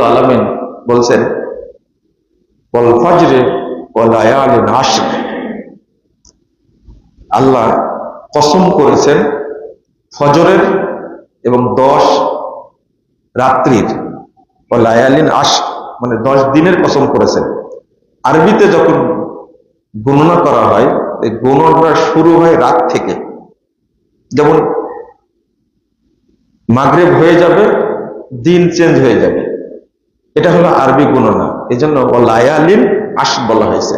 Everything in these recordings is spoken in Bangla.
রব্বুল আলমিন বলছেন আল্লাহ কসম করেছেন, ফজরের এবং দশ রাত্রির লায়ালিন আশ মানে দশ দিনের কসম করেছেন। আরবিতে যখন গণনা করা হয়, এই গণনা শুরু হয় রাত থেকে। যেমন মাগরেব হয়ে যাবে, দিন চেঞ্জ হয়ে যাবে। এটা হলো আরবি গণনা। এই জন্য লায়ালিন আশ বলা হয়েছে।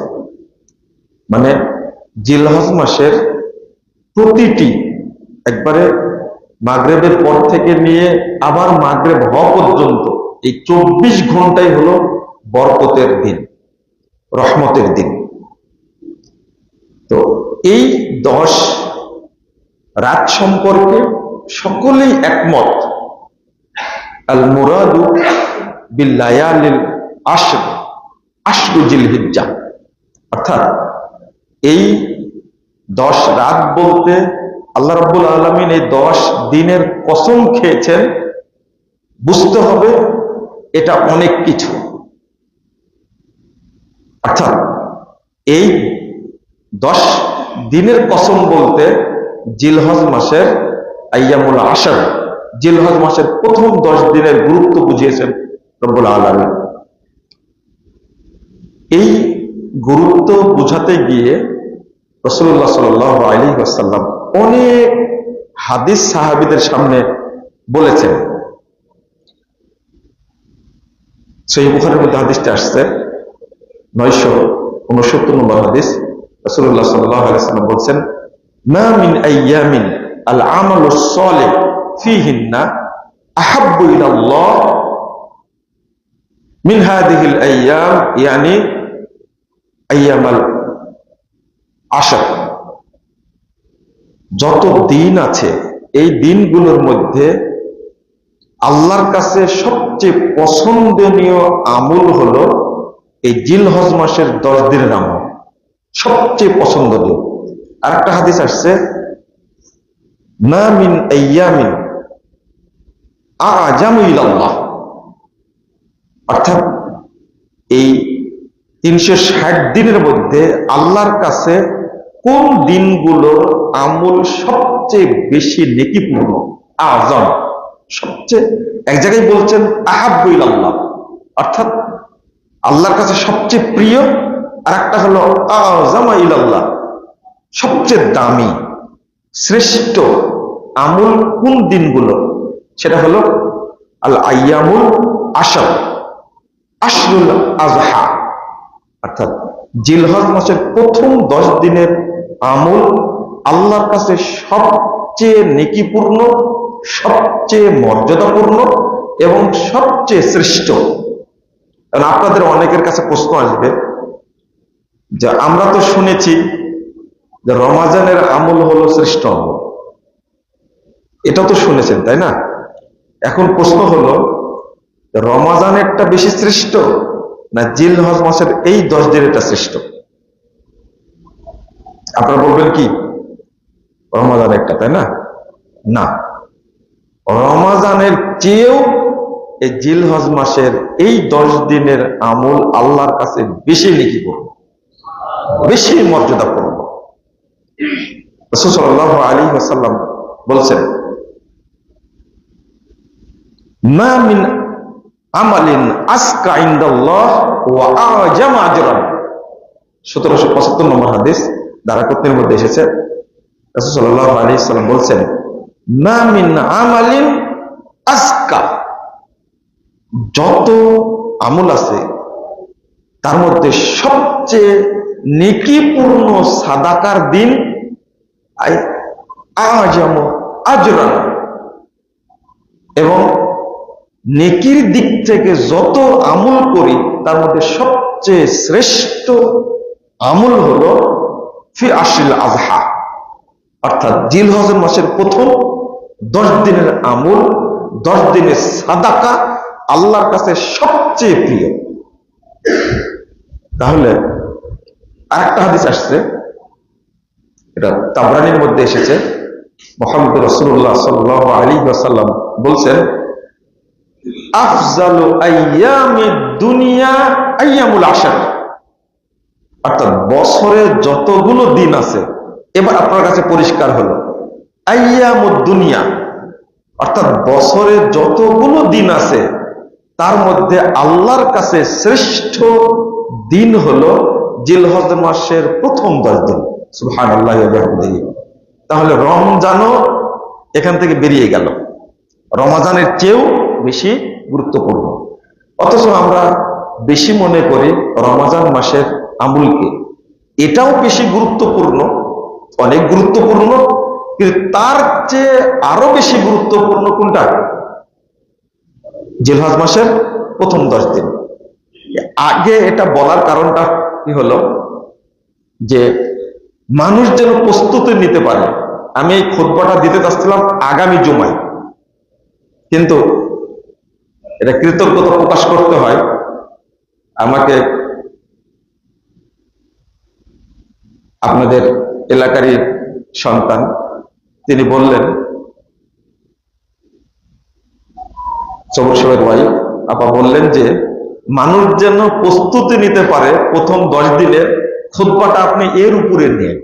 মানে জিলহজ মাসের প্রতিটি একবারে মাগরেবের পর থেকে নিয়ে আবার মাগরেব হওয়া পর্যন্ত এই চব্বিশ ঘন্টাই হলো বরকতের দিন, রহমতের দিন। তো এই দশ রাত সম্পর্কে সকলেই একমত। আল মুরাদু বিল্লায়ালিল আশর, আশরু অর্থাৎ এই দশ রাত বলতে আল্লাহ রব্বুল আলমিন এই দশ দিনের কসম খেয়েছেন, বুঝতে হবে এটা অনেক কিছু। অর্থাৎ এই দশ দিনের কসম বলতে জিলহজ মাসের আয়ামুল আসার জিলহজ মাসের প্রথম দশ দিনের গুরুত্ব বুঝিয়েছেন রব্বুল আলমিন। এই গুরুত্ব বুঝাতে গিয়ে রসুল্লাহ সাল আলী আসাল্লাম অনেক হাদিস সাহাবিদের সামনে বলেছেন। সেই মুখের মধ্যে হাদিসটা আসছে, নয়শো উনসত্তর নম্বর হাদিস। রসুল্লাহ সাল্লাম বলছেন, মা মিন আল আমাল সলে ফিহিন্না আহাব্বু ইলাল্লাহ মিন হাদিহিল আইয়াম, ইয়ানি আইয়ামাল আশা যত দিন আছে, এই দিনগুলোর মধ্যে আল্লাহর কাছে সবচেয়ে পছন্দনীয় আমল হলো এই জিলহজ মাসের দশ দিনের আমল। সবচেয়ে পছন্দনীয়। আর একটা হাদিস আসছে না মিন আইয়ামিন আজামুল আল্লাহ অর্থাৎ এই তিনশো ষাট দিনের মধ্যে আল্লাহর কাছে কোন দিনগুলোর আমল সবচেয়ে বেশি নেকিপূর্ণ? আজম। সবচেয়ে এক জায়গায় বলছেন আহাবুল আল্লাহ অর্থাৎ আল্লাহর কাছে সবচেয়ে প্রিয় আর একটা হলো, আজমা ইলাল্লাহ। সবচেয়ে দামি, শ্রেষ্ঠ আমল কোন দিনগুলো? সেটা হলো আল আয়ামুল আশাল আশরুল আজহা। অর্থাৎ জিলহজ মাসের প্রথম দশ দিনের আমল আল্লাহর কাছে সবচেয়ে নেকিপূর্ণ, সবচেয়ে মর্যাদাপূর্ণ এবং সবচেয়ে শ্রেষ্ঠ। কারণ আপনাদের অনেকের কাছে প্রশ্ন আসবে যে, আমরা তো শুনেছি যে রমাজানের আমল হলো শ্রেষ্ঠ আমল। এটা তো শুনেছেন, তাই না? এখন প্রশ্ন হলো রমাজানেরটা বেশি শ্রেষ্ঠ না জিল হজ মাসের এই দশ দিনেরটা শ্রেষ্ঠ? আপনারা বলবেন কি? রমাজান একটা, তাই না? না। রমাজানের চেয়েও এই জিল হজ মাসের এই দশ দিনের আমল আল্লাহর কাছে বেশি লিখি করব বেশি মর্যাদা করব আলী আসাল্লাম বলছেন আমালিন আসকা ইন্দাল্লাহ ওয়া আজাম আজরান। 1775 নম্বর হাদিস দারাকতনির মধ্যে এসেছে। রাসূল সাল্লাল্লাহু আলাইহি সাল্লাম বলছেন, মা মিন আমালিন আসকা যত আমল আছে, তার মধ্যে সবচেয়ে নেকিপূর্ণ সাদাকার দিন আজম আজরান। এবং নেকির দিক থেকে যত আমল করি, তার মধ্যে সবচেয়ে শ্রেষ্ঠ আমল হলো ফি আশিল আজহা। অর্থাৎ জিল হজর মাসের প্রথম দশ দিনের আমল, দশ দিনের সাদাকা আল্লাহর কাছে সবচেয়ে প্রিয়। তাহলে আরেকটা হাদিস আসছে, এটা তাবরানির মধ্যে এসেছে। মোহাম্মদ রসুল্লাহ সাল্লাহ আলী সাল্লাম বলছেন দুনিয়া আইয়ামুল আশার। অর্থাৎ বছরে যতগুলো দিন আছে, এবার আপনার কাছে পরিষ্কার হলো। দুনিয়া, অর্থাৎ বছরে যতগুলো দিন আছে, তার মধ্যে আল্লাহর কাছে শ্রেষ্ঠ দিন হলো জিলহজ মাসের প্রথম দশ দিন। সুহান আল্লাহ তাহলে রমজানও এখান থেকে বেরিয়ে গেল। রমাজানের চেয়েও বেশি গুরুত্বপূর্ণ। অথচ আমরা বেশি মনে করি রমাজান মাসের আমুলকে। এটাও বেশি গুরুত্বপূর্ণ, অনেক গুরুত্বপূর্ণ, কিন্তু তার চেয়ে আরও বেশি গুরুত্বপূর্ণ কোনটা? জিলহাজ মাসের প্রথম দশ দিন। আগে এটা বলার কারণটা কি হলো? যে মানুষ যেন প্রস্তুতি নিতে পারে। আমি এই খোদবাটা দিতে চাচ্ছিলাম আগামী জুমায়। কিন্তু এটা কৃতজ্ঞতা প্রকাশ করতে হয়। আমাকে আপনাদের এলাকারই সন্তান, তিনি বললেন সাহেবের ওয়াইফ আপা বললেন যে, মানুষ যেন প্রস্তুতি নিতে পারে প্রথম দশ দিনের খুদ্বাটা আপনি এর উপরে নিয়ে।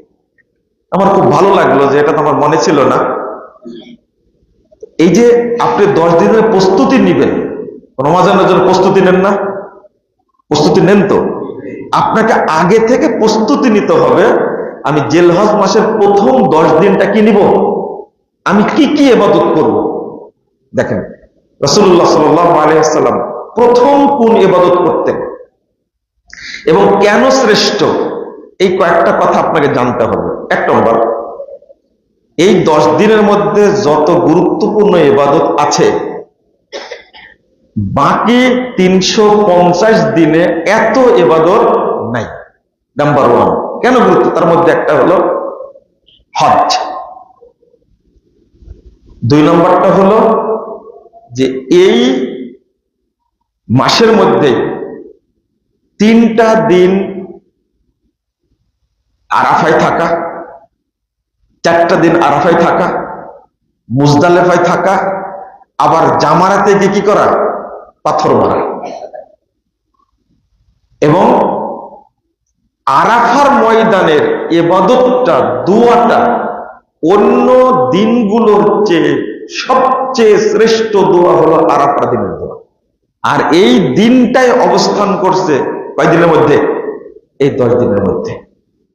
আমার খুব ভালো লাগল যে এটা তো আমার মনে ছিল না। এই যে আপনি দশ দিনের প্রস্তুতি নিবেন রমাজানের জন্য প্রস্তুতি নেন না? প্রস্তুতি নেন তো? আপনাকে আগে থেকে প্রস্তুতি নিতে হবে, আমি জেলহজ মাসের প্রথম দশ দিনটা কি নিব? আমি কি কি এবাদত করব? দেখেন রসুল্লাহ সাল্লাম প্রথম কোন এবাদত করতেন? এবং কেন শ্রেষ্ঠ? এই কয়েকটা কথা আপনাকে জানতে হবে। এক নম্বর, এই দশ দিনের মধ্যে যত গুরুত্বপূর্ণ এবাদত আছে বাকি তিনশো পঞ্চাশ দিনে এত এবাদত নাই। নাম্বার ওয়ান কেন গুরুত্ব তার মধ্যে একটা হলো হজ দুই নম্বরটা হলো যে এই মাসের মধ্যে তিনটা দিন আরাফায় থাকা, চারটা দিন আরাফায় থাকা, মুজদালেফায় থাকা, আবার জামারাতে গিয়ে কি করা? পাথর মারা এবং আরাফার ময়দানের এবাদতটা, দুয়াটা অন্য দিনগুলোর চেয়ে সবচেয়ে শ্রেষ্ঠ দোয়া হলো আরাফা দিনের দোয়া। আর এই দিনটাই অবস্থান করছে কয় দিনের মধ্যে? এই দশ দিনের মধ্যে।